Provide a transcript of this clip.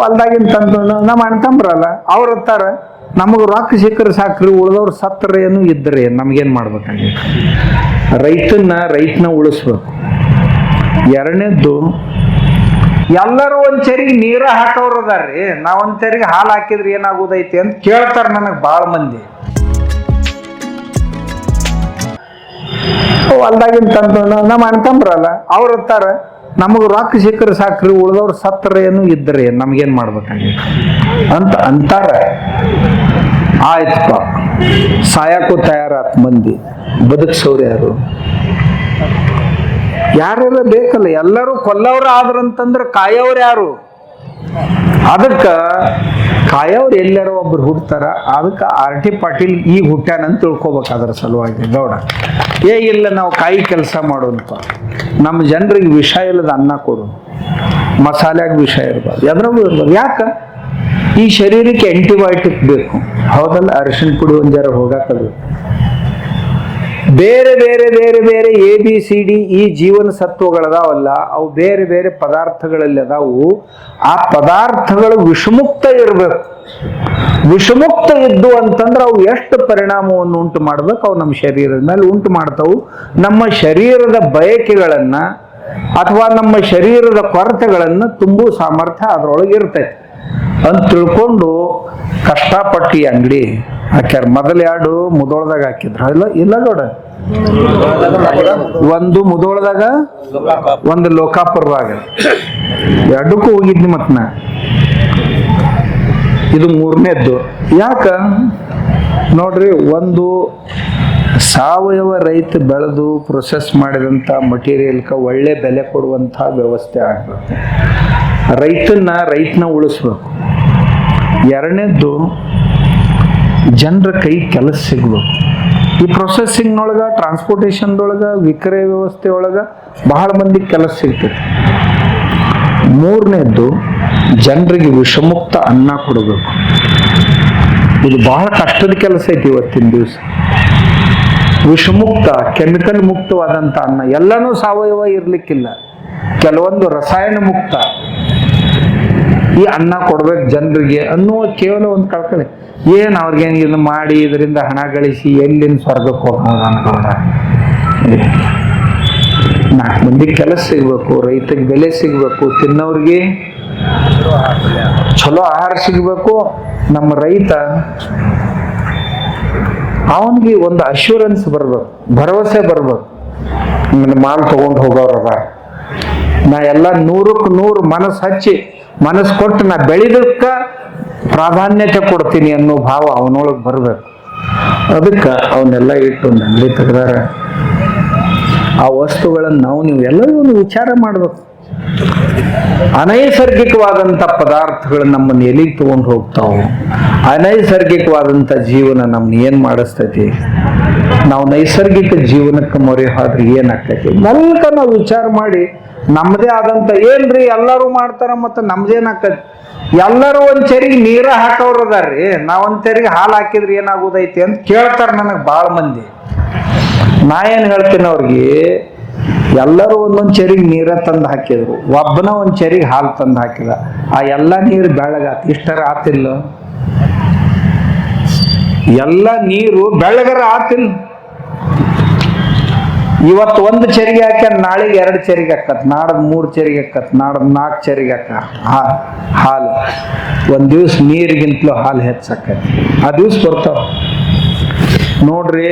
ಹೊಲ್ದಾಗಿನ ತಂದು ನಮ್ಮ ಅಣ್ಕಂಬ್ರಲ್ಲ ಅವ್ರು ಹತ್ತಾರ ನಮಗೆ ರೊಕ್ಕ ಸಿಕ್ಕರೆ ಸಾಕ್ರಿ, ಉಳಿದವ್ರು ಸತ್ತರೆ ಏನು ಏನು ನಮಗೇನು ಮಾಡ್ಬೇಕಾಗಿತ್ತು ರೈತನ್ನ ರೈತನ ಉಳಿಸ್ಬೇಕು. ಎರಡನೇದ್ದು, ಎಲ್ಲರೂ ಒಂದ್ ಚರಿಗೆ ನೀರ ಹಾಕೋರು ಅದಾರ್ರಿ. ನಾವ್ ಒಂದ್ ಚರಿಗೆ ಹಾಲು ಹಾಕಿದ್ರೆ ಏನಾಗೋದೈತಿ ಅಂತ ಕೇಳ್ತಾರೆ ನನಗೆ ಭಾಳ ಮಂದಿ. ಹೊಲ್ದಾಗಿನ ತಂದು ನಮ್ಮ ಅಣ್ಕಂಬ್ರಲ್ಲ ಅವ್ರು ಇರ್ತಾರ ನಮಗೆ ರೊಕ್ಕ ಸಿಕ್ಕರೆ ಸಾಕ್ರಿ, ಉಳ್ದವ್ರು ಸತ್ರ ಏನು ಏನು ನಮಗೇನು ಮಾಡ್ಬೇಕಾಗಿತ್ತು ಅಂತ ಅಂತಾರ. ಆಯ್ತಪ್ಪ. ಸಾಯಕ್ಕೂ ತಯಾರಾತ್ ಮಂದಿ. ಬದುಕ್ಸೋರು ಯಾರು? ಯಾರ್ಯಾರ ಬೇಕಲ್ಲ? ಎಲ್ಲರೂ ಕೊಲ್ಲವ್ರ ಆದ್ರಂತಂದ್ರೆ ಕಾಯೋರು ಯಾರು? ಅದಕ್ಕ ಕಾಯವ್ರು ಎಲ್ಲರೂ ಒಬ್ರು ಹುಡ್ತಾರ ಅದಕ್ಕೆ ಆರ್ ಟಿ ಪಾಟೀಲ್ ಈಗ ಅಂತ ತಿಳ್ಕೊಬೇಕು ಅದ್ರ ಸಲುವಾಗಿ. ಗೌಡ, ಏ ಇಲ್ಲ ನಾವು ಕಾಯಿ ಕೆಲಸ ಮಾಡೋಣಪ್ಪ. ನಮ್ಮ ಜನರಿಗೆ ವಿಷ ಇಲ್ಲದ ಅನ್ನ ಕೊಡು. ಮಸಾಲ್ಯಾಗ ವಿಷ ಇರ್ಬಾರ್ದು. ಎದ್ರಾಗೂ ಇರ್ಬಾರ್ದು. ಯಾಕ? ಈ ಶರೀರಕ್ಕೆ ಆಂಟಿಬಯೋಟಿಕ್ ಬೇಕು. ಹೌದಲ್ಲ? ಅರಿಶಿನ ಪುಡಿ ಒಂದ್ ಜರ ಹೋಗಾಕಬೇಕು. ಬೇರೆ ಬೇರೆ ಬೇರೆ ಬೇರೆ ಎ ಬಿ ಸಿ ಡಿ ಈ ಜೀವನ ಸತ್ವಗಳದಾವಲ್ಲ, ಅವು ಬೇರೆ ಬೇರೆ ಪದಾರ್ಥಗಳಲ್ಲಿ ಅದಾವು. ಆ ಪದಾರ್ಥಗಳು ವಿಷಮುಕ್ತ ಇರಬೇಕು. ವಿಷಮುಕ್ತ ಇದ್ದು ಅಂತಂದ್ರೆ ಅವು ಎಷ್ಟು ಪರಿಣಾಮವನ್ನು ಉಂಟು ಮಾಡ್ಬೇಕು? ಅವು ನಮ್ಮ ಶರೀರದ ಮೇಲೆ ಉಂಟು ಮಾಡ್ತಾವು. ನಮ್ಮ ಶರೀರದ ಬಯಕೆಗಳನ್ನು ಅಥವಾ ನಮ್ಮ ಶರೀರದ ಕೊರತೆಗಳನ್ನು ತುಂಬುವ ಸಾಮರ್ಥ್ಯ ಅದರೊಳಗೆ ಇರ್ತೈತೆ. ಅಂತ ತಿಳ್ಕೊಂಡು ಕಷ್ಟಪಟ್ಟು ಅಂಗಡಿ ಹಾಕ್ಯಾರ. ಮೊದಲ ಎರಡು ಮುದೋಳದಾಗ ಹಾಕಿದ್ರ. ಇಲ್ಲ ಇಲ್ಲ ಗೌಡ. ಒಂದು ಮುದೋಳದಾಗ ಒಂದು ಲೋಕಾಪುರದಾಗ. ಎರಡಕ್ಕೂ ಹೋಗಿದ್ನಿ ಮತ್ ನಾ. ಇದು ಮೂರನೇದ್ದು. ಯಾಕ? ನೋಡ್ರಿ, ಒಂದು ಸಾವಯವ ರೈತ ಬೆಳೆದು ಪ್ರೊಸೆಸ್ ಮಾಡಿದಂಥ ಮಟೀರಿಯಲ್ಕ ಒಳ್ಳೆ ಬೆಲೆ ಕೊಡುವಂಥ ವ್ಯವಸ್ಥೆ ಆಗಬೇಕು. ರೈತನ್ನ ರೈತನ ಉಳಿಸ್ಬೇಕು. ಎರಡನೇದ್ದು ಜನರ ಕೈ ಕೆಲಸ ಸಿಗ್ಬೇಕು. ಈ ಪ್ರೊಸೆಸಿಂಗ್ನೊಳಗೆ ಟ್ರಾನ್ಸ್ಪೋರ್ಟೇಷನ್ದೊಳಗೆ ವಿಕ್ರಯ ವ್ಯವಸ್ಥೆ ಒಳಗೆ ಬಹಳ ಮಂದಿ ಕೆಲಸ ಸಿಗ್ತೈತಿ ಮೂರನೇದ್ದು, ಜನರಿಗೆ ವಿಷಮುಕ್ತ ಅನ್ನ ಕೊಡಬೇಕು. ಇದು ಬಹಳ ಕಷ್ಟದ ಕೆಲಸ ಐತಿ ಇವತ್ತಿನ ದಿವಸ. ವಿಷಮುಕ್ತ, ಕೆಮಿಕಲ್ ಮುಕ್ತವಾದಂಥ ಅನ್ನ ಎಲ್ಲನೂ ಸಾವಯವ ಇರಲಿಕ್ಕಿಲ್ಲ. ಕೆಲವೊಂದು ರಸಾಯನ ಮುಕ್ತ ಈ ಅನ್ನ ಕೊಡ್ಬೇಕು ಜನರಿಗೆ ಅನ್ನುವ ಕೇವಲ ಒಂದು ಕಳ್ಕಳಿ. ಏನು ಅವ್ರಿಗೇನು ಇದನ್ನು ಮಾಡಿ ಇದರಿಂದ ಹಣ ಗಳಿಸಿ ಎಲ್ಲಿನ ಸ್ವರ್ಗಕ್ಕೆ ಹೋಗ್ಬೋದು ಅನ್ಕೊಂಡ ನಾಲ್ಕು ಮಂದಿ ಕೆಲಸ ಸಿಗ್ಬೇಕು ರೈತಗೆ ಬೆಲೆ ಸಿಗ್ಬೇಕು, ತಿನ್ನೋರಿಗೆ ಚಲೋ ಆಹಾರ ಸಿಗ್ಬೇಕು. ನಮ್ಮ ರೈತ ಅವನಿಗೆ ಒಂದು ಅಶ್ಯೂರೆನ್ಸ್ ಬರ್ಬೇಕು, ಭರವಸೆ ಬರ್ಬೇಕು. ಮಾಲ್ ತಗೊಂಡು ಹೋಗೋರು ನಾ ಎಲ್ಲ ನೂರಕ್ಕೆ ನೂರು ಮನಸ್ಸು ಹಚ್ಚಿ ಮನಸ್ಸು ಕೊಟ್ಟು ನಾ ಬೆಳೆದಕ್ಕೆ ಪ್ರಾಧಾನ್ಯತೆ ಕೊಡ್ತೀನಿ ಅನ್ನೋ ಭಾವ ಅವನೊಳಗೆ ಬರ್ಬೇಕು. ಅದಕ್ಕೆ ಅವನ್ನೆಲ್ಲ ಇಟ್ಟು ನಂಗೆ ತೆಗೆದಾರ. ಆ ವಸ್ತುಗಳನ್ನು ನಾವು ನೀವು ಎಲ್ಲರೂ ವಿಚಾರ ಮಾಡ್ಬೇಕು. ಅನೈಸರ್ಗಿಕವಾದಂಥ ಪದಾರ್ಥಗಳು ನಮ್ಮನ್ನು ಎಲ್ಲಿಗೆ ತಗೊಂಡು ಹೋಗ್ತಾವು ಅನೈಸರ್ಗಿಕವಾದಂಥ ಜೀವನ ನಮ್ಮನ್ನ ಏನು ಮಾಡಿಸ್ತೈತಿ? ನಾವು ನೈಸರ್ಗಿಕ ಜೀವನಕ್ಕೆ ಮೊರೆ ಹೋದ್ರೆ ಏನಾಗ್ತೈತಿ? ನಲ್ಕ ನಾವು ವಿಚಾರ ಮಾಡಿ ನಮ್ಮದೇ ಆದಂತ ಏನ್ರಿ ಎಲ್ಲರೂ ಮಾಡ್ತಾರ ಮತ್ತೆ ನಮ್ದೇನಾಕತಿ ಎಲ್ಲರೂ ಒಂದ್ ಚರಿಗೆ ನೀರ ಹಾಕೋರು ಅದಾರ್ರಿ. ನಾವೊಂದ್ ಚರಿಗೆ ಹಾಲು ಹಾಕಿದ್ರೆ ಏನಾಗೋದೈತಿ ಅಂತ ಕೇಳ್ತಾರ ನನಗೆ ಭಾಳ ಮಂದಿ. ನಾ ಏನ್ ಹೇಳ್ತೀನಿ ಅವ್ರಿಗೆ, ಎಲ್ಲರೂ ಒಂದೊಂದ್ ಚರಿಗೆ ನೀರ ತಂದು ಹಾಕಿದ್ರು. ಒಬ್ಬನ ಒಂದ್ ಚರಿಗೆ ಹಾಲು ತಂದು ಹಾಕಿದ. ಆ ಎಲ್ಲ ನೀರು ಬೆಳಗಾತ. ಇಷ್ಟರ ಆತಿಲ್ಲ? ಎಲ್ಲ ನೀರು ಬೆಳಗರ ಆತಿಲ್ಲ. ಇವತ್ತು ಒಂದು ಚರಿಗೆ ಹಾಕ್ಯಾನ, ನಾಳೆಗೆ ಎರಡು ಚರಿಗೆ ಹಾಕತ್, ನಾಡದ್ ಮೂರು ಚರಿಗೆ ಹಾಕತ್, ನಾಡದ್ ನಾಲ್ಕು ಚರಿಗೆ ಹಾಕ ಹಾಲು. ಒಂದ್ ದಿವ್ಸ ನೀರಿಗಿಂತಲೂ ಹಾಲು ಹೆಚ್ಚಾಕತಿ. ಆ ದಿವ್ಸ ಬರ್ತಾವ. ನೋಡ್ರಿ.